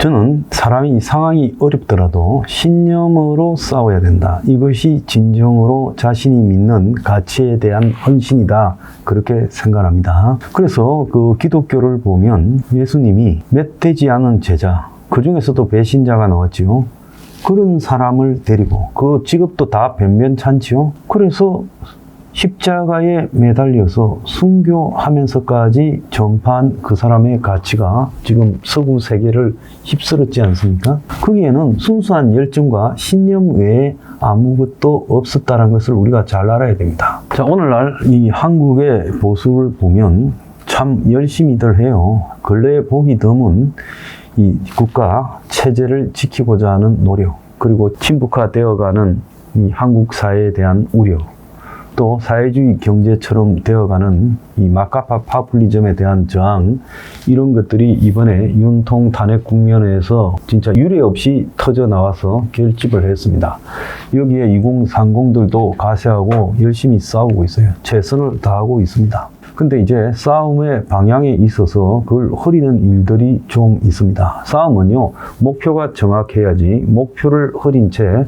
저는 사람이 상황이 어렵더라도 신념으로 싸워야 된다. 이것이 진정으로 자신이 믿는 가치에 대한 헌신이다. 그렇게 생각합니다. 그래서 그 기독교를 보면 예수님이 멧되지 않은 제자, 그 중에서도 배신자가 나왔지요. 그런 사람을 데리고 그 직업도 다 변변찮지요. 그래서 십자가에 매달려서 순교하면서까지 전파한 그 사람의 가치가 지금 서구 세계를 휩쓸었지 않습니까? 거기에는 순수한 열정과 신념 외에 아무것도 없었다는 것을 우리가 잘 알아야 됩니다. 자, 오늘날 이 한국의 보수를 보면 참 열심히들 해요. 근래에 보기 드문 이 국가 체제를 지키고자 하는 노력, 그리고 친북화되어가는 이 한국 사회에 대한 우려, 또 사회주의 경제처럼 되어가는 이 마카파 파퓰리즘에 대한 저항 이런 것들이 이번에 윤통 탄핵 국면에서 진짜 유례 없이 터져 나와서 결집을 했습니다. 여기에 2030들도 가세하고 열심히 싸우고 있어요. 최선을 다하고 있습니다. 근데 이제 싸움의 방향에 있어서 그걸 흐리는 일들이 좀 있습니다. 싸움은요, 목표가 정확해야지 목표를 흐린 채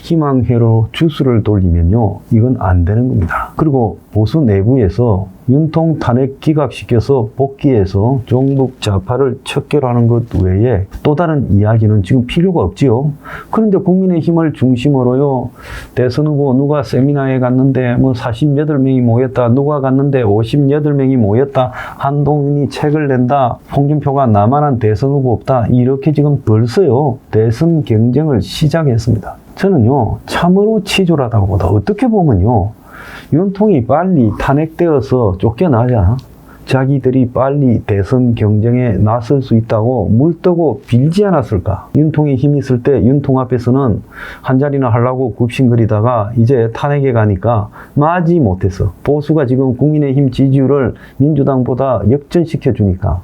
희망회로 주스를 돌리면요, 이건 안 되는 겁니다. 그리고 보수 내부에서 윤통 탄핵 기각시켜서 복귀해서 종북 좌파를 척결하는 것 외에 또 다른 이야기는 지금 필요가 없지요. 그런데 국민의힘을 중심으로요, 대선 후보 누가 세미나에 갔는데 뭐 48명이 모였다, 누가 갔는데 58명이 모였다, 한동훈이 책을 낸다, 홍준표가 나만한 대선 후보 없다, 이렇게 지금 벌써요, 대선 경쟁을 시작했습니다. 저는요, 참으로 치졸하다고 보다. 어떻게 보면요, 윤통이 빨리 탄핵되어서 쫓겨나자 자기들이 빨리 대선 경쟁에 나설 수 있다고 물떠고 빌지 않았을까? 윤통이 힘 있을 때 윤통 앞에서는 한 자리나 하려고 굽신거리다가 이제 탄핵에 가니까 마지 못해서 보수가 지금 국민의힘 지지율을 민주당보다 역전시켜 주니까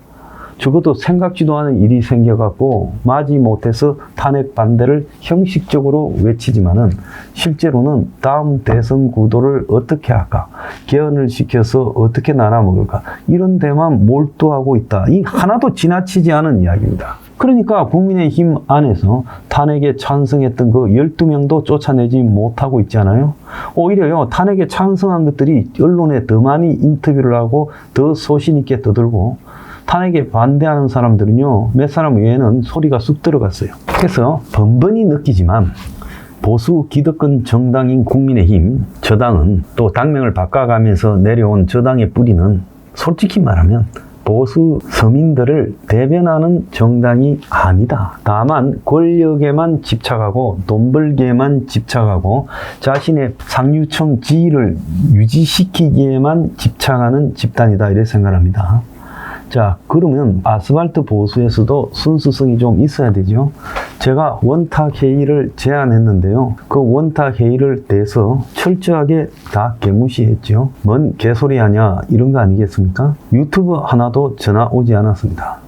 적어도 생각지도 않은 일이 생겨갖고 마지 못해서 탄핵 반대를 형식적으로 외치지만은 실제로는 다음 대선 구도를 어떻게 할까 개헌을 시켜서 어떻게 나눠 먹을까 이런 데만 몰두하고 있다. 이 하나도 지나치지 않은 이야기입니다. 그러니까 국민의힘 안에서 탄핵에 찬성했던 그 12명도 쫓아내지 못하고 있잖아요. 오히려요, 탄핵에 찬성한 것들이 언론에 더 많이 인터뷰를 하고 더 소신있게 떠들고 탄핵에 반대하는 사람들은요, 몇 사람 외에는 소리가 쑥 들어갔어요. 그래서 번번이 느끼지만 보수 기득권 정당인 국민의힘 저당은 또 당명을 바꿔가면서 내려온 저당의 뿌리는 솔직히 말하면 보수 서민들을 대변하는 정당이 아니다. 다만 권력에만 집착하고 돈 벌기에만 집착하고 자신의 상류층 지위를 유지시키기에만 집착하는 집단이다. 이렇게 생각합니다. 자, 그러면 아스팔트 보수에서도 순수성이 좀 있어야 되죠. 제가 원탁 회의를 제안했는데요. 그 원탁 회의를 대서 철저하게 다 개무시했죠. 뭔 개소리 하냐 이런 거 아니겠습니까? 유튜브 하나도 전화 오지 않았습니다.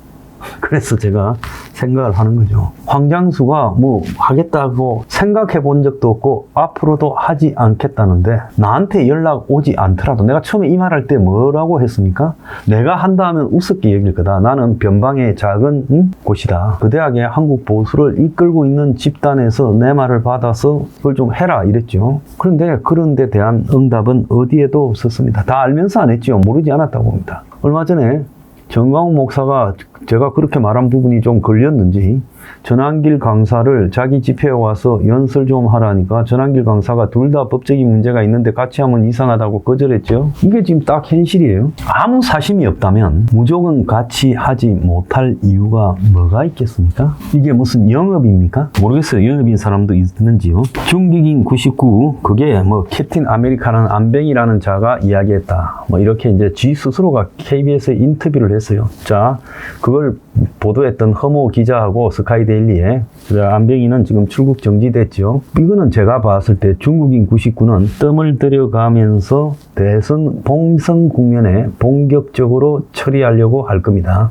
그래서 제가 생각을 하는 거죠. 황장수가 뭐 하겠다고 생각해 본 적도 없고 앞으로도 하지 않겠다는데 나한테 연락 오지 않더라도 내가 처음에 이 말 할 때 뭐라고 했습니까? 내가 한다 하면 우습게 여길 거다. 나는 변방의 작은 응? 곳이다. 그 대학에 한국 보수를 이끌고 있는 집단에서 내 말을 받아서 그걸 좀 해라 이랬죠. 그런데 그런 데 대한 응답은 어디에도 없었습니다. 다 알면서 안 했죠. 모르지 않았다고 봅니다. 얼마 전에 정광훈 목사가 제가 그렇게 말한 부분이 좀 걸렸는지 전환길 강사를 자기 집회에 와서 연설 좀 하라니까 전환길 강사가 둘 다 법적인 문제가 있는데 같이 하면 이상하다고 거절했죠. 이게 지금 딱 현실이에요. 아무 사심이 없다면 무조건 같이 하지 못할 이유가 뭐가 있겠습니까? 이게 무슨 영업입니까? 모르겠어요. 영업인 사람도 있는지요. 중국인 99 그게 뭐 캡틴 아메리카라는 안뱅이라는 자가 이야기했다. 뭐 이렇게 이제 지 스스로가 KBS에 인터뷰를 했어요. 자, 그걸 보도했던 허모 기자하고 스카이데일리에 안병이는 지금 출국 정지됐죠. 이거는 제가 봤을 때 중국인 99는 뜸을 들여가면서 대선 봉선 국면에 본격적으로 처리하려고 할 겁니다.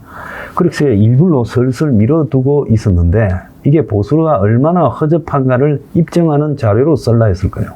그렇게 일부러 슬슬 밀어두고 있었는데 이게 보수가 얼마나 허접한가를 입증하는 자료로 썰라 했을 거예요.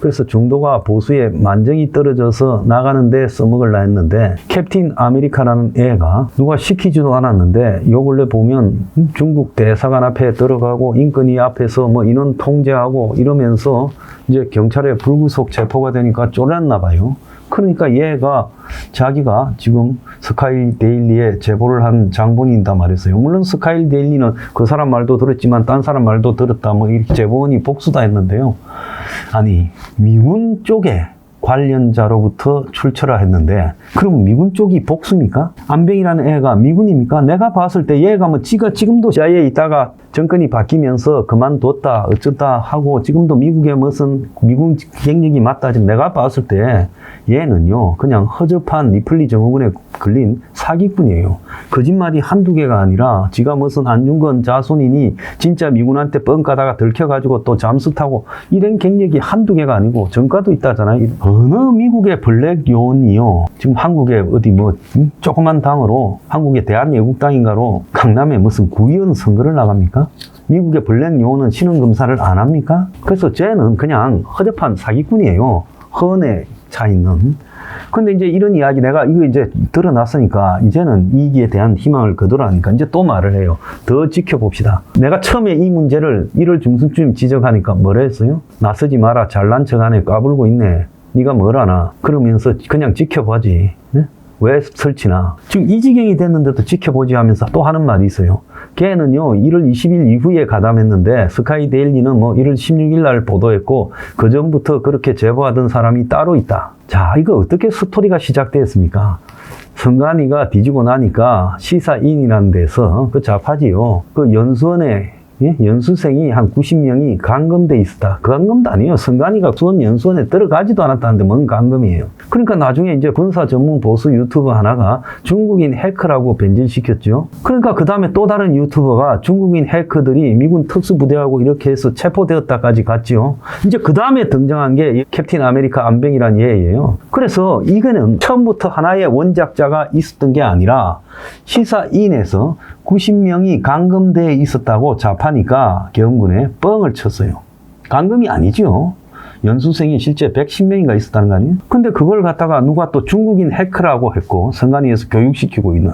그래서 중도가 보수에 만정이 떨어져서 나가는데 써먹을라 했는데 캡틴 아메리카라는 애가 누가 시키지도 않았는데 요 근래 보면 중국 대사관 앞에 들어가고 인권위 앞에서 뭐 인원 통제하고 이러면서 이제 경찰에 불구속 체포가 되니까 쫄았나 봐요. 그러니까 얘가 자기가 지금 스카이 데일리에 제보를 한 장본인이다 말했어요. 물론 스카이 데일리는 그 사람 말도 들었지만 딴 사람 말도 들었다 뭐 이렇게 제보원이 복수다 했는데요. 아니 미군 쪽에 관련자로부터 출처라 했는데 그럼 미군 쪽이 복수입니까? 안병이라는 애가 미군입니까? 내가 봤을 때 얘가 뭐 지가 지금도 CIA에 있다가 정권이 바뀌면서 그만뒀다 어쩌다 하고 지금도 미국의 무슨 미군 경력이 맞다 지금 내가 봤을 때 얘는요 그냥 허접한 리플리 정후군에 걸린 사기꾼이에요 거짓말이 한두 개가 아니라 지가 무슨 안중근 자손이니 진짜 미군한테 뻥 까다가 들켜가지고 또 잠수 타고 이런 경력이 한두 개가 아니고 전과도 있다잖아요 어느 미국의 블랙 요원이요 지금 한국에 어디 뭐 조그만 당으로 한국의 대한예국당인가로 강남에 무슨 구의원 선거를 나갑니까? 미국의 블랙 요원은 신원 검사를 안 합니까? 그래서 쟤는 그냥 허접한 사기꾼이에요. 헌에 차 있는. 근데 이제 이런 이야기 내가 이거 이제 드러났으니까 이제는 이기에 대한 희망을 거두라니까 이제 또 말을 해요. 더 지켜봅시다. 내가 처음에 이 문제를 1월 중순쯤 지적하니까 뭐라 했어요? 나서지 마라. 잘난 척 안에 까불고 있네. 네가 뭘 아나. 그러면서 그냥 지켜봐지. 네? 왜 설치나? 지금 이 지경이 됐는데도 지켜보지 하면서 또 하는 말이 있어요. 걔는요, 1월 20일 이후에 가담했는데, 스카이 데일리는 뭐 1월 16일 날 보도했고, 그 전부터 그렇게 제보하던 사람이 따로 있다. 자, 이거 어떻게 스토리가 시작되었습니까? 성관이가 뒤지고 나니까 시사인이라는 데서 그 잡하지요. 그 연수원에 예? 연수생이 한 90명이 감금돼 있었다. 그 감금도 아니에요. 성관이가 수원 연수원에 들어가지도 않았다는데 뭔 감금이에요. 그러니까 나중에 이제 군사 전문 보수 유튜버 하나가 중국인 해커라고 변질시켰죠. 그러니까 그 다음에 또 다른 유튜버가 중국인 해커들이 미군 특수부대하고 이렇게 해서 체포되었다까지 갔지요. 이제 그 다음에 등장한 게 캡틴 아메리카 안병이라는 얘예요. 그래서 이거는 처음부터 하나의 원작자가 있었던 게 아니라 시사인에서 90명이 감금돼 있었다고 잡 하니까 계엄군에 뻥을 쳤어요. 감금이 아니죠. 연수생이 실제 110명인가 있었다는 거 아니에요? 근데 그걸 갖다가 누가 또 중국인 해커라고 했고 선관위에서 교육시키고 있는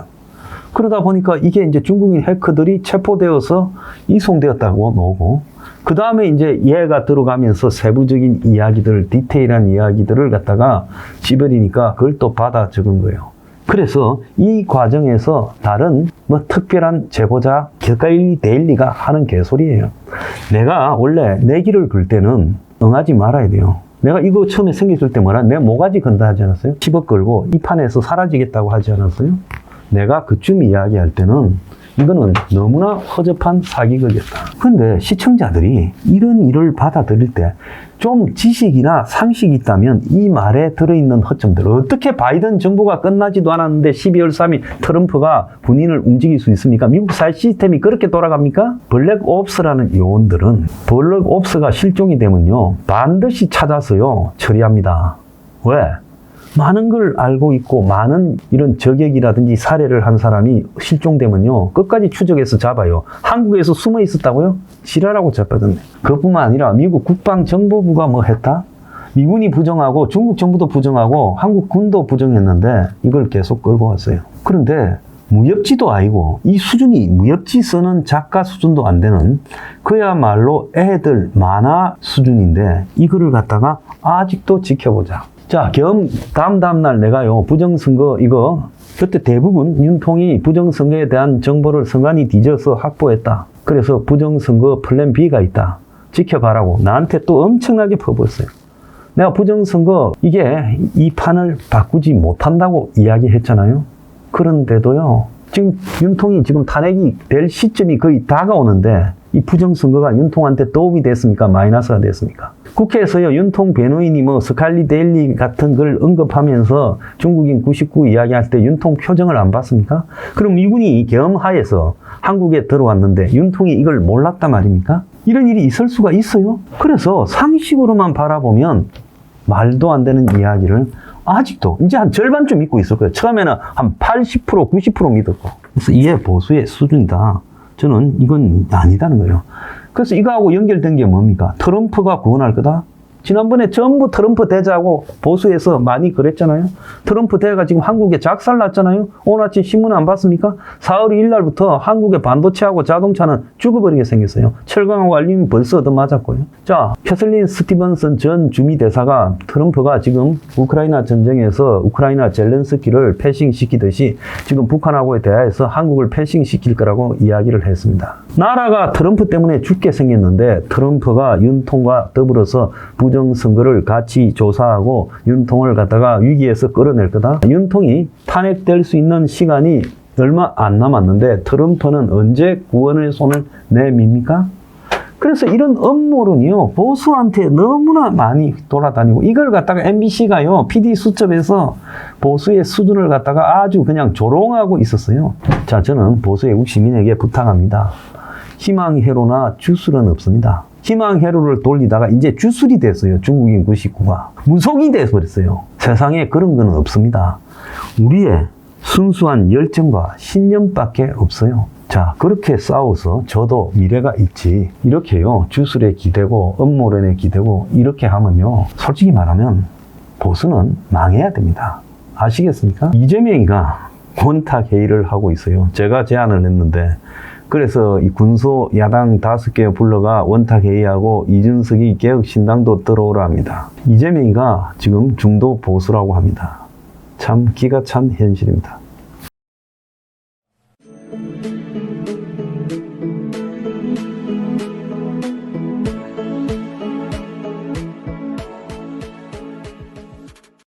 그러다 보니까 이게 이제 중국인 해커들이 체포되어서 이송되었다고 나오고 그 다음에 이제 얘가 들어가면서 세부적인 이야기들, 디테일한 이야기들을 갖다가 집어리니까 그걸 또 받아 적은 거예요. 그래서 이 과정에서 다른 뭐 특별한 제보자 격가일리 데일리가 하는 개소리예요. 내가 원래 내 길을 글 때는 응하지 말아야 돼요. 내가 이거 처음에 생겼을 때 뭐라 내 모가지 건다 하지 않았어요? 10억 걸고 이 판에서 사라지겠다고 하지 않았어요? 내가 그쯤 이야기할 때는 이거는 너무나 허접한 사기극이었다. 근데 시청자들이 이런 일을 받아들일 때 좀 지식이나 상식이 있다면 이 말에 들어있는 허점들 어떻게 바이든 정부가 끝나지도 않았는데 12월 3일 트럼프가 군인을 움직일 수 있습니까? 미국 사회 시스템이 그렇게 돌아갑니까? 블랙옵스라는 요원들은 블랙옵스가 실종이 되면요 반드시 찾아서요 처리합니다. 왜? 많은 걸 알고 있고 많은 이런 저격이라든지 살해를 한 사람이 실종되면요 끝까지 추적해서 잡아요. 한국에서 숨어 있었다고요? 지랄하고 잡아졌네. 그뿐만 아니라 미국 국방정보부가 뭐 했다? 미군이 부정하고 중국 정부도 부정하고 한국 군도 부정했는데 이걸 계속 끌고 왔어요. 그런데 무협지도 아니고 이 수준이 무협지 쓰는 작가 수준도 안 되는 그야말로 애들 만화 수준인데 이거를 갖다가 아직도 지켜보자. 자, 겸 다음 다음날 내가요 부정선거 이거 그때 대부분 윤통이 부정선거에 대한 정보를 선관위 뒤져서 확보했다. 그래서 부정선거 플랜 B가 있다. 지켜봐라고 나한테 또 엄청나게 퍼부었어요. 내가 부정선거 이게 이 판을 바꾸지 못한다고 이야기했잖아요. 그런데도요. 지금 윤통이 지금 탄핵이 될 시점이 거의 다가오는데 이 부정선거가 윤통한테 도움이 됐습니까? 마이너스가 됐습니까? 국회에서요, 윤통 변호인이 뭐 스칼리 데일리 같은 걸 언급하면서 중국인 99 이야기할 때 윤통 표정을 안 봤습니까? 그럼 미군이 겸하에서 한국에 들어왔는데 윤통이 이걸 몰랐단 말입니까? 이런 일이 있을 수가 있어요. 그래서 상식으로만 바라보면 말도 안 되는 이야기를 아직도 이제 한 절반쯤 믿고 있을 거예요. 처음에는 한 80%, 90% 믿었고. 그래서 이게 보수의 수준이다. 저는 이건 아니다는 거예요. 그래서 이거하고 연결된 게 뭡니까? 트럼프가 구원할 거다? 지난번에 전부 트럼프 대자고 보수에서 많이 그랬잖아요. 트럼프 대가 지금 한국에 작살 났잖아요. 오늘 아침 신문 안 봤습니까? 4월 1일 날부터 한국의 반도체하고 자동차는 죽어버리게 생겼어요. 철강하고 알루미늄 벌써 얻어맞았고요. 자, 캐슬린 스티븐슨 전 주미대사가 트럼프가 지금 우크라이나 전쟁에서 우크라이나 젤렌스키를 패싱시키듯이 지금 북한하고에 대하여서 한국을 패싱시킬 거라고 이야기를 했습니다. 나라가 트럼프 때문에 죽게 생겼는데 트럼프가 윤통과 더불어서 부 정선거를 같이 조사하고 윤통을 갖다가 위기에서 끌어낼 거다. 윤통이 탄핵될 수 있는 시간이 얼마 안 남았는데 트럼프는 언제 구원의 손을 내밉니까? 그래서 이런 음모론이요 보수한테 너무나 많이 돌아다니고 이걸 갖다가 MBC가요 PD 수첩에서 보수의 수준을 갖다가 아주 그냥 조롱하고 있었어요. 자 저는 보수 외국 시민에게 부탁합니다. 희망 회로나 주술은 없습니다. 희망 회로를 돌리다가 이제 주술이 됐어요. 중국인 99가. 무속이 돼버렸어요. 세상에 그런 건 없습니다. 우리의 순수한 열정과 신념밖에 없어요. 자, 그렇게 싸워서 저도 미래가 있지. 이렇게요. 주술에 기대고, 음모론에 기대고, 이렇게 하면요. 솔직히 말하면 보수는 망해야 됩니다. 아시겠습니까? 이재명이가 원탁 회의를 하고 있어요. 제가 제안을 했는데, 그래서 이 군소 야당 다섯 개 불러가 원탁 회의하고 이준석이 개혁 신당도 들어오라 합니다. 이재명이가 지금 중도 보수라고 합니다. 참 기가 찬 현실입니다.